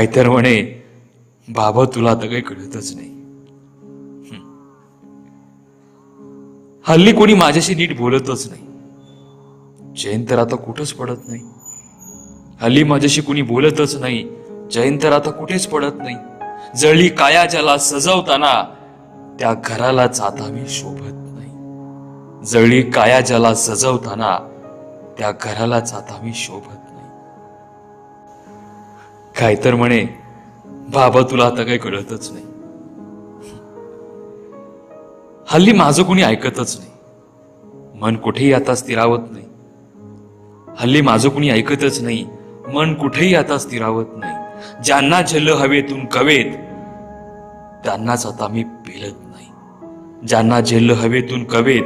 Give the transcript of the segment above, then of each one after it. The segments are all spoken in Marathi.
काय तर म्हणे बाबा तुला आता काही कळतच नाही. हल्ली कोणी माझ्याशी नीट बोलतच नाही. जैन तर आता कुठंच पडत नाही. हल्ली माझ्याशी कुणी बोलतच नाही. जैन तर आता कुठेच पडत नाही. जळली काया ज्याला सजवताना त्या घरालाच आता मी शोभत नाही. जळली काया ज्याला सजवताना त्या घरालाच आता मी शोभत नाही काय तर म्हणे बाबा तुला आता काही कळतच नाही. हल्ली माझं कोणी ऐकतच नाही. मन कुठेही आता स्थिरावत नाही. हल्ली माझं कुणी ऐकतच नाही. मन कुठेही आता स्थिरावत नाही. ज्यांना झल हवेतून कवेत त्यांनाच आता मी पेलत नाही. ज्यांना झेल हवेतून कवेत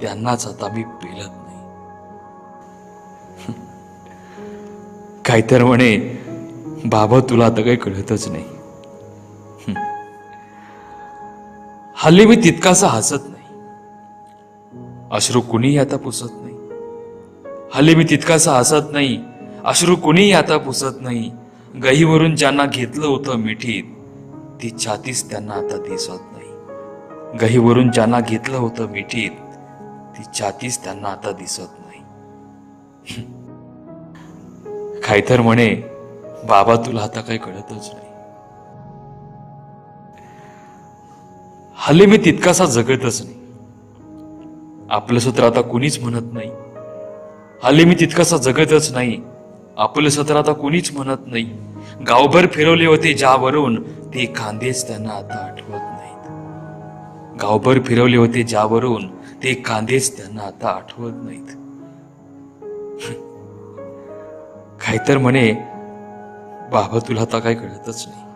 त्यांनाच आता मी पेलत नाही. काय तर म्हणे बाबा तुला आता काही कळतच नाही. हल्ली मी तितकासा हसत नाही. अश्रू कुणीही आता पुसत नाही. हल्ली मी तितकासा हसत नाही. अश्रू कुणीही आता पुसत नाही. गहीवरून ज्यांना घेतलं होतं मिठीत ती छातीच त्यांना आता दिसत नाही. गहीवरून ज्यांना घेतलं होतं मिठीत ती छातीच त्यांना आता दिसत नाही. कायतर म्हणे बाबा तुला आता काही कळतच नाही. हल्ली मी तितकासा जगतच नाही. आपलं सत्र आता कुणीच म्हणत नाही. हल्ली मी तितकासा जगतच नाही. आपलं सत्र आता कुणीच म्हणत नाही. गावभर फिरवले होते ज्यावरून ते कांदेच त्यांना आता आठवत नाहीत. गावभर फिरवले होते ज्यावरून ते कांदेच त्यांना आता आठवत नाहीत. काहीतर म्हणे बाबा तुला आता काय कळतच नाही.